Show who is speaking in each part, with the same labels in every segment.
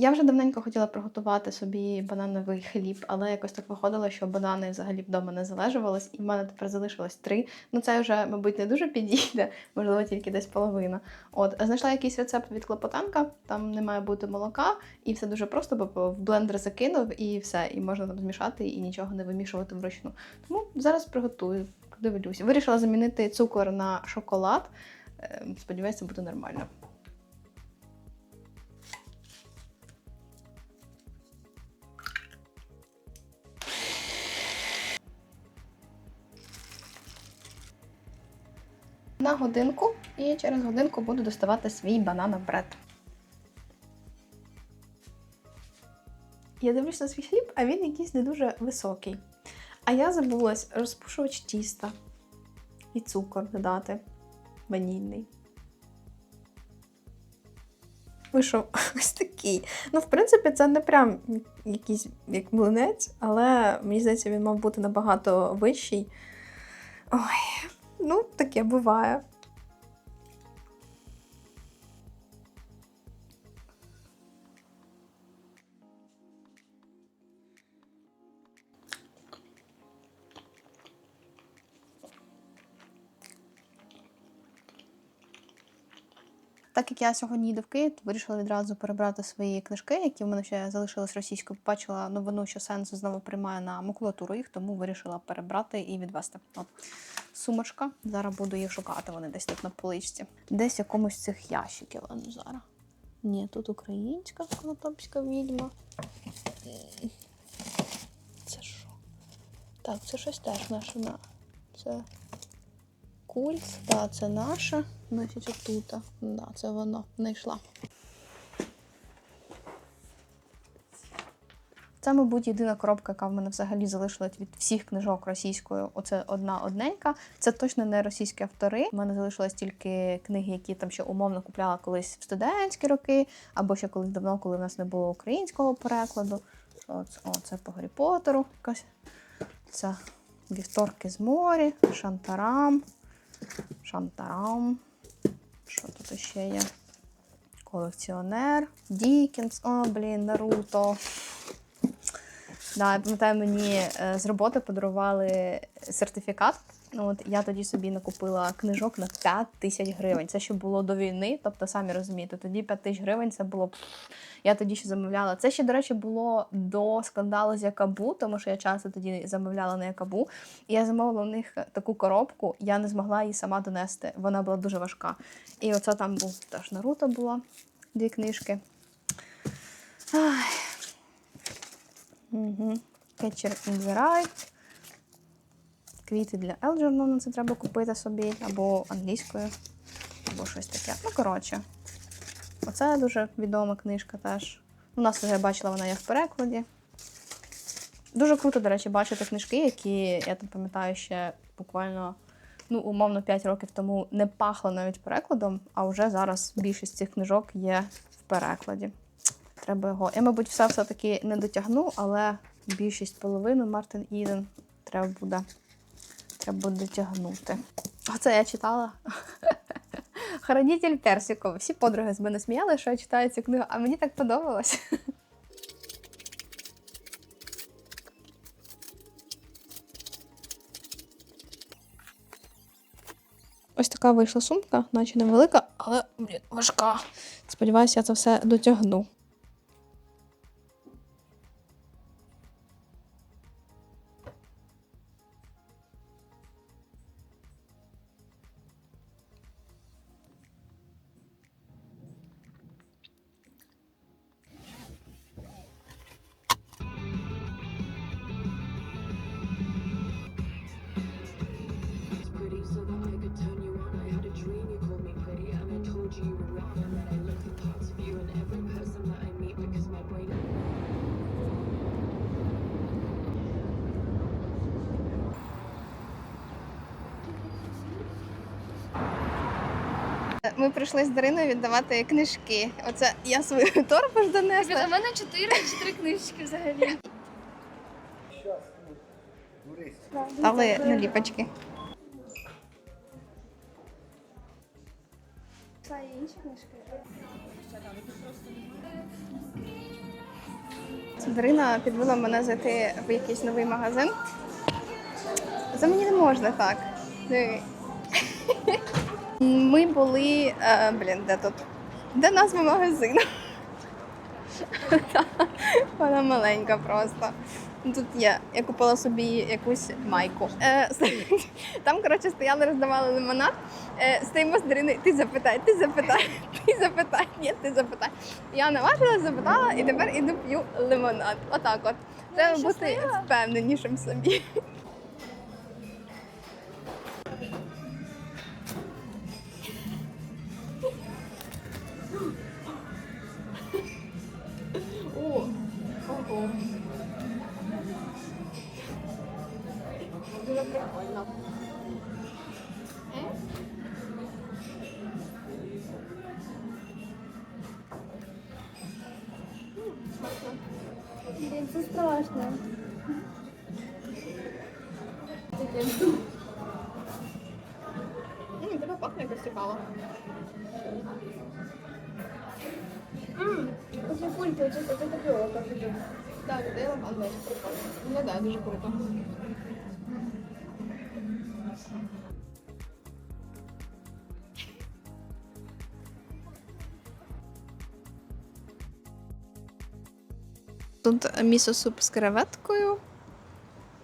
Speaker 1: Я вже давненько хотіла приготувати собі банановий хліб, але якось так виходило, що банани взагалі вдома не залежувались, і в мене тепер залишилось три. Ну це вже, мабуть, не дуже підійде, можливо, тільки десь половина. От знайшла якийсь рецепт від Клопотанка, там не має бути молока, і все дуже просто, бо в блендер закинув і все, і можна там змішати і нічого не вимішувати вручну. Тому зараз приготую, дивлюся. Вирішила замінити цукор на шоколад. Е, Сподіваюся, буде нормально. На годинку, і через годинку буду доставати свій бананобред. Я дивлюся на свій хліб, а він якийсь не дуже високий. А я забулась розпушувач тіста і цукор додати ванільний. Вийшов ось такий. Ну, в принципі, це не прям якийсь як млинець, але мені здається, він мав бути набагато вищий. Ой, Ну, таке буває. Так як я сьогодні їду в Київ, то вирішила відразу перебрати свої книжки, які в мене ще залишились російською. Побачила новину, що сенс знову приймає на макулатуру їх, тому вирішила перебрати і відвести. От сумочка. Зараз буду їх шукати. Вони десь тут на поличці. Десь в якомусь цих ящиків. Ну зараз. Ні, тут українська конотопська відьма. Це що? Так, це щось теж наше. на- Це культ. Так, це наша. Значить, отут. Да, це воно. Знайшла. Це, мабуть, єдина коробка, яка в мене взагалі залишилась від всіх книжок російською. Оце одна одненька. Це точно не російські автори. У мене залишилось тільки книги, які там ще умовно купляла колись в студентські роки, або ще колись давно, коли в нас не було українського перекладу. Що це? О, це по Гаррі Поттеру. Якась. Це вівторки з морі, Шантарам. Шантарам. Що тут ще є? Колекціонер, Дікінс, о, блін, Наруто. Да, я пам'ятаю, мені е, з роботи подарували сертифікат. От я тоді собі накупила книжок на 5 тисяч гривень. Це ще було до війни, тобто самі розумієте, тоді 5 тисяч гривень це було. Я тоді ще замовляла. Це ще, до речі, було до скандалу з Якабу, тому що я часто тоді замовляла на Якабу. І я замовила у них таку коробку, я не змогла її сама донести. Вона була дуже важка. І оце там був теж Наруто було, дві книжки. Ай. Угу. The Rye. Квіти для Елджернона це треба купити собі, або англійською, або щось таке. Ну, коротше, оце дуже відома книжка теж. У нас вже бачила, вона є в перекладі. Дуже круто, до речі, бачити книжки, які я там пам'ятаю ще буквально, ну, умовно, 5 років тому не пахло навіть перекладом, а вже зараз більшість цих книжок є в перекладі. Треба його. Я, мабуть, все все-таки не дотягну, але більшість половину Мартин Іден треба буде, треба дотягнути. А це я читала. Хранитель персиков. Всі подруги з мене сміяли, що я читаю цю книгу, а мені так подобалось. Ось така вийшла сумка, наче невелика, але блін, важка. Сподіваюся, я це все дотягну. Ми прийшли з Дариною віддавати книжки. Оце я свою торбу ж
Speaker 2: У
Speaker 1: донесла.
Speaker 2: мене чотири чотири книжки взагалі.
Speaker 1: Але наліпочки.
Speaker 2: Та і інші книжки.
Speaker 1: Дарина підвела мене зайти в якийсь новий магазин. Це мені не можна так. Ми були. Е, блін, де тут? Де назва магазину? Вона маленька просто. Тут є. Я купила собі якусь майку. Е, там, коротше, стояли, роздавали лимонад. Е, стоїмо з Дариною, ти запитай, ти запитай, ти запитай, ні, ти запитай. Я наважилась, запитала і тепер іду п'ю лимонад. Отак от. Треба бути впевненішим собі. Дуже прикольно.
Speaker 2: Блін, це страшно.
Speaker 1: Тебе пахне якось цікаво.
Speaker 2: Пульпи, це таке, як люблю.
Speaker 1: Так, це лаванда, прикольно. Виглядає дуже круто. Тут місо-суп з креветкою.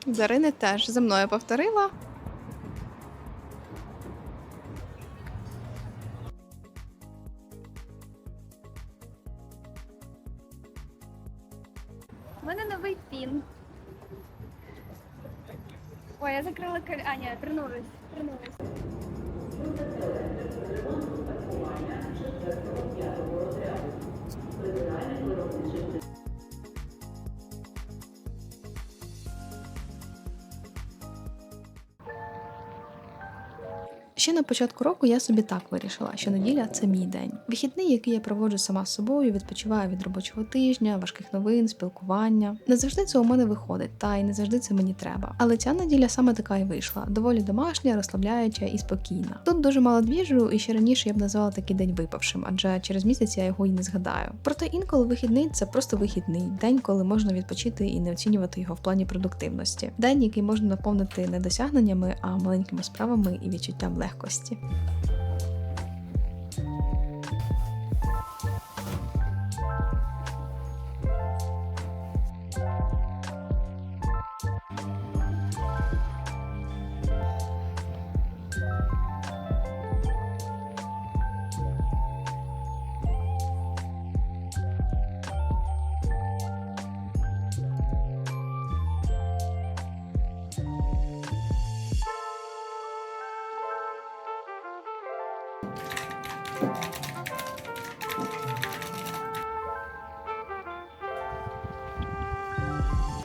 Speaker 1: Дарини теж за мною повторила.
Speaker 2: У мене новий пін. Ой, я закрила каль... А, ні, вернулась. Вернулась.
Speaker 1: Ще на початку року я собі так вирішила, що неділя це мій день. Вихідний, який я проводжу сама з собою, відпочиваю від робочого тижня, важких новин, спілкування. Не завжди це у мене виходить, та й не завжди це мені треба. Але ця неділя саме така і вийшла: доволі домашня, розслабляюча і спокійна. Тут дуже мало двіжу, і ще раніше я б назвала такий день випавшим, адже через місяць я його й не згадаю. Проте інколи вихідний це просто вихідний день, коли можна відпочити і не оцінювати його в плані продуктивності. День, який можна наповнити не досягненнями, а маленькими справами і відчуттям легкості.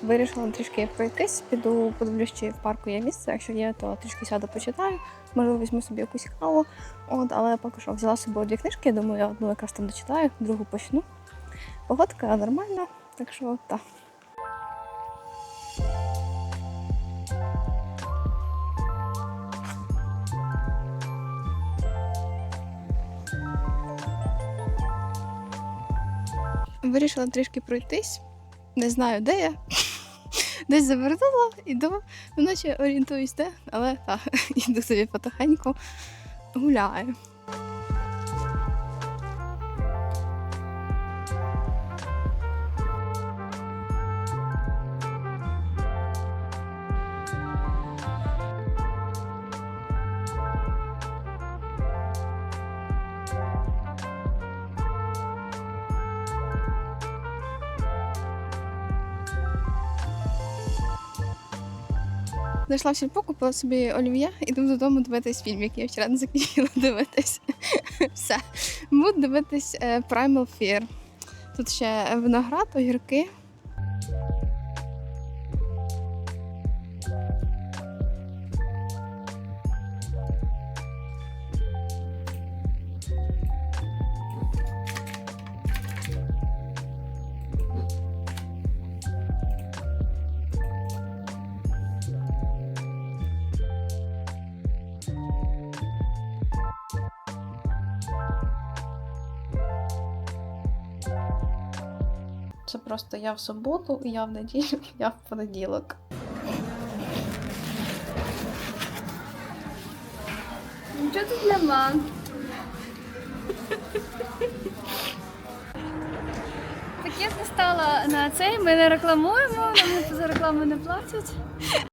Speaker 1: Вирішила трішки пройтись, піду подивлюсь, чи в парку є місце. Якщо є, то трішки сяду почитаю. Можливо, візьму собі якусь каву. От, але поки що взяла з собою дві книжки. Думаю, я одну якраз там дочитаю, другу почну. Погодка нормальна, так що так. Вирішила трішки пройтись. Не знаю, де я. Десь завернула, іду, вночі наче орієнтуюсь де, але так, іду собі потихеньку гуляю. Зайшла в сільпо, купила собі олів'я, іду додому дивитись фільм, який я вчора не закінчила дивитись. Все. Буду дивитись е, Primal Fear. Тут ще виноград, огірки. Це просто я в суботу, я в неділю, я в понеділок.
Speaker 2: Нічого тут нема. Так я не стала на цей, ми не рекламуємо, нам за рекламу не платять.